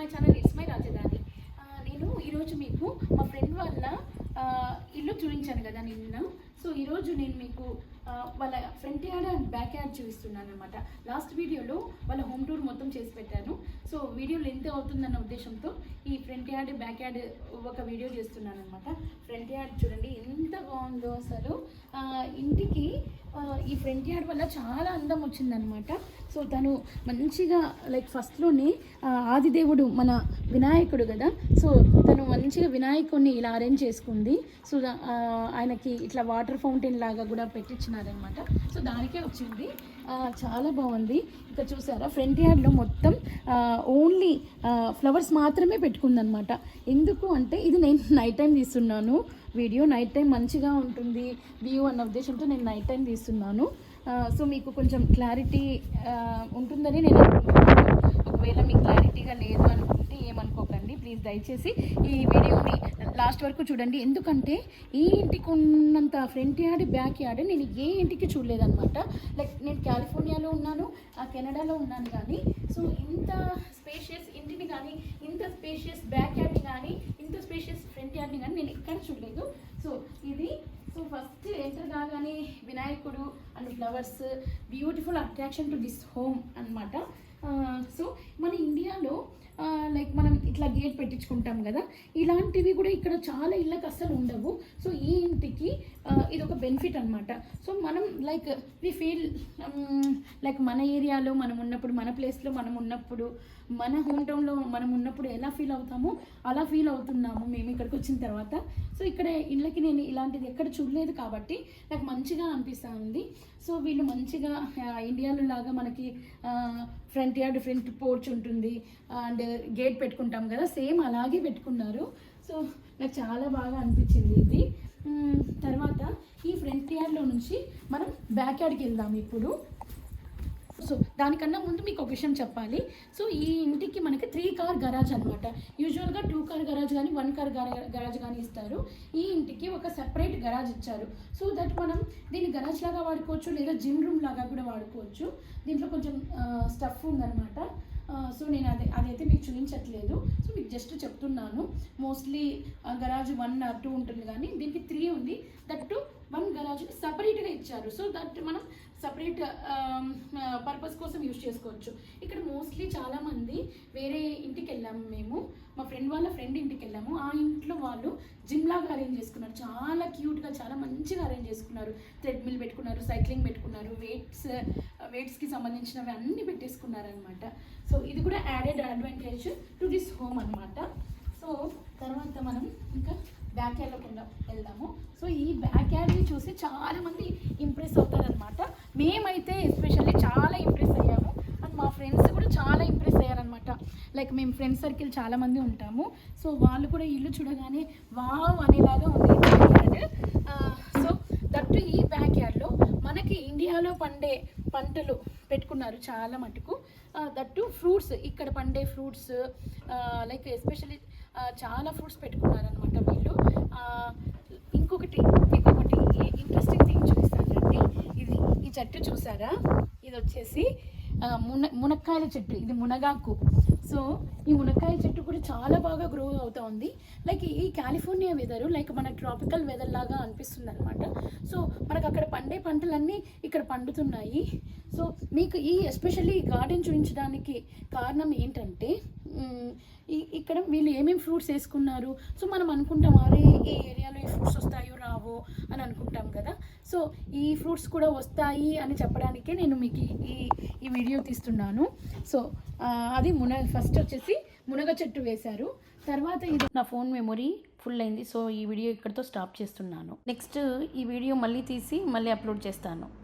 My channel it's my రాజధాని నేను ఈరోజు మీకు మా ఫ్రెండ్ వాళ్ళ ఇల్లు చూపించాను కదా నిన్న. సో ఈరోజు నేను మీకు వాళ్ళ front yard and back yard చూపిస్తున్నాను అనమాట లాస్ట్ వీడియోలో వాళ్ళ హోమ్ టూర్ మొత్తం చేసి పెట్టాను. సో వీడియో లెంత్ అవుతుందన్న ఉద్దేశంతో ఈ ఫ్రంట్ యార్డ్ బ్యాక్ యార్డ్ ఒక వీడియో చేస్తున్నాను అనమాట ఫ్రంట్ యార్డ్ చూడండి ఎంత బాగుందో అసలు. ఇంటికి ఈ ఫ్రంట్ యార్డ్ వల్ల చాలా అందం వచ్చిందనమాట సో తను మంచిగా లైక్ ఫస్ట్లోనే ఆదిదేవుడు మన వినాయకుడు కదా. సో తను మంచిగా వినాయకుడిని ఇలా అరేంజ్ చేసుకుంది. సో ఆయనకి ఇట్లా వాటర్ ఫౌంటైన్ లాగా కూడా పెట్టించినారనమాట సో దానికే వచ్చింది. చాలా బాగుంది. ఇక్కడ చూసారా? ఫ్రంట్ యార్డ్లో మొత్తం ఓన్లీ ఫ్లవర్స్ మాత్రమే పెట్టుకుందనమాట ఎందుకు అంటే ఇది నేను నైట్ టైం తీస్తున్నాను. వీడియో నైట్ టైం మంచిగా ఉంటుంది వ్యూ అన్న ఉద్దేశంతో నేను నైట్ టైం తీస్తున్నాను. సో మీకు కొంచెం క్లారిటీ ఉంటుందని నేను అనుకుంటున్నాను. ఒకవేళ మీకు క్లారిటీగా లేదు అనుకుంటే ఏమనుకోకండి. ప్లీజ్ దయచేసి ఈ వీడియోని లాస్ట్ వరకు చూడండి. ఎందుకంటే ఈ ఇంటికి ఉన్నంత ఫ్రంట్ యార్డ్ బ్యాక్ యార్డ్ నేను ఏ ఇంటికి చూడలేదన్నమాట. లైక్ నేను కాలిఫోర్నియాలో ఉన్నాను ఆ కెనడాలో ఉన్నాను కానీ సో ఇంత స్పేషియస్ ఇంటిని కానీ ఇంత స్పేషియస్ బ్యాక్ యార్డ్ని కానీ ఇంత స్పేషియస్ ఫ్రంట్ యార్డ్ని కానీ నేను ఎక్కడ చూడలేదు. సో ఇది సో ఫస్ట్ ఎంటర్ కాగానే వినాయకుడు and flowers beautiful attraction to this home అనమాట సో మన ఇండియాలో ఇట్లా గేట్ పెట్టించుకుంటాం కదా. ఇలాంటివి కూడా ఇక్కడ చాలా ఇళ్ళకి అస్సలు ఉండవు. సో ఈ ఇంటికి ఇది ఒక బెనిఫిట్ అనమాట సో మనం లైక్ వి ఫీల్ లైక్ మన ఏరియాలో మనం ఉన్నప్పుడు మన ప్లేస్లో మనం ఉన్నప్పుడు మన హోమ్ టౌన్లో మనం ఉన్నప్పుడు ఎలా ఫీల్ అవుతామో అలా ఫీల్ అవుతున్నాము మేము ఇక్కడికి వచ్చిన తర్వాత. సో ఇక్కడ ఇళ్ళకి నేను ఇలాంటిది ఎక్కడ చూడలేదు కాబట్టి నాకు మంచిగా అనిపిస్తూ ఉంది సో వీళ్ళు మంచిగా ఇండియాలో లాగా మనకి ఫ్రంట్ యార్డ్ ఫ్రంట్ పోర్చ్ ఉంటుంది. అండ్ గేట్ పెట్టుకుంటాం కదా సేమ్ అలాగే పెట్టుకున్నారు. సో నాకు చాలా బాగా అనిపించింది ఇది. తర్వాత ఈ ఫ్రంట్ యార్డ్లో నుంచి మనం బ్యాక్ యార్డ్కి వెళ్దాం ఇప్పుడు. సో దానికన్నా ముందు మీకు ఒక విషయం చెప్పాలి. సో ఈ ఇంటికి మనకి త్రీ కార్ గరాజ్ అనమాట యూజువల్గా టూ కార్ గరాజ్ కానీ వన్ కార్ గరాజ్ కానీ ఇస్తారు. ఈ ఇంటికి ఒక సెపరేట్ గరాజ్ ఇచ్చారు. సో దట్ మనం దీన్ని గరాజ్ లాగా వాడుకోవచ్చు లేదా జిమ్ రూమ్ లాగా కూడా వాడుకోవచ్చు. దీంట్లో కొంచెం స్టఫ్ ఉందన్నమాట. సో నేను అదే అదైతే మీకు చూపించట్లేదు. సో మీకు జస్ట్ చెప్తున్నాను. Mostly garage one or two ఉంటుంది కానీ దీనికి త్రీ ఉంది. దట్ టు వన్ గరాజ్ సపరేట్గా ఇచ్చారు. సో దట్ మనం సపరేట్ పర్పస్ um, కోసం యూజ్ చేసుకోవచ్చు. ఇక్కడ మోస్ట్లీ చాలామంది వేరే ఇంటికి వెళ్ళాము మేము. మా ఫ్రెండ్ వాళ్ళ ఫ్రెండ్ ఇంటికి వెళ్ళాము. ఆ ఇంట్లో వాళ్ళు జిమ్ లాగా అరేంజ్ చేసుకున్నారు. చాలా క్యూట్గా చాలా మంచిగా అరేంజ్ చేసుకున్నారు. థ్రెడ్మిల్ పెట్టుకున్నారు సైక్లింగ్ పెట్టుకున్నారు వెయిట్స్ వెయిట్స్కి uh, సంబంధించినవి అన్నీ పెట్టేసుకున్నారనమాట సో ఇది కూడా added advantage to this home అనమాట సో తర్వాత మనం ఇంకా బ్యాక్ యార్డ్లోకి వెళ్దాము. సో ఈ బ్యాక్ యార్డ్ని చూసి చాలామంది ఇంప్రెస్ అవుతారనమాట మేమైతే ఎస్పెషల్లీ చాలా ఇంప్రెస్ అయ్యాము అండ్ మా ఫ్రెండ్స్ కూడా చాలా ఇంప్రెస్ అయ్యారనమాట లైక్ మేము ఫ్రెండ్స్ సర్కిల్ చాలా మంది ఉంటాము. సో వాళ్ళు కూడా ఇల్లు చూడగానే వావ్ అనేలాగా ఉంది సో దట్టు ఈ బ్యాక్ యార్డ్లో uh, మనకి ఇండియాలో పండే పంటలు పెట్టుకున్నారు చాలా మటుకు. Uh, దట్టు ఫ్రూట్స్ ఇక్కడ పండే ఫ్రూట్స్ లైక్ ఎస్పెషల్లీ చాలా ఫ్రూట్స్ పెట్టుకున్నారనమాట వీళ్ళు. Uh, ఇంకొకటి ఇంకొకటి ఇంట్రెస్టింగ్ థింగ్ చూపిస్తానండి. ఇది ఈ చెట్టు చూసారా? ఇది వచ్చేసి మున మునక్కాయల చెట్టు. ఇది మునగాకు. సో ఈ మునక్కాయ చెట్టు కూడా చాలా బాగా గ్రో అవుతా ఉంది. లైక్ ఈ కాలిఫోర్నియా వెదరు లైక్ మన ట్రాపికల్ వెదర్ లాగా అనిపిస్తుంది అనమాట సో మనకు అక్కడ పండే పంటలన్నీ ఇక్కడ పండుతున్నాయి. సో మీకు ఈ ఎస్పెషల్లీ ఈ గార్డెన్ చూపించడానికి కారణం ఏంటంటే ఇక్కడ వీళ్ళు ఏమేమి ఫ్రూట్స్ వేసుకున్నారు? సో మనం అనుకుంటాం అరే ఈ ఏరియాలో ఈ ఫ్రూట్స్ వస్తాయో రావో అని అనుకుంటాం కదా. సో ఈ ఫ్రూట్స్ కూడా వస్తాయి అని చెప్పడానికే నేను మీకు ఈ- ఈ వీడియో తీస్తున్నాను. సో అది మున ఫస్ట్ వచ్చేసి మునగ చెట్టు వేశారు. తర్వాత ఇది నా ఫోన్ మెమొరీ ఫుల్ అయింది. సో ఈ వీడియో ఇక్కడితో స్టాప్ చేస్తున్నాను. నెక్స్ట్ ఈ వీడియో మళ్ళీ తీసి మళ్ళీ అప్లోడ్ చేస్తాను.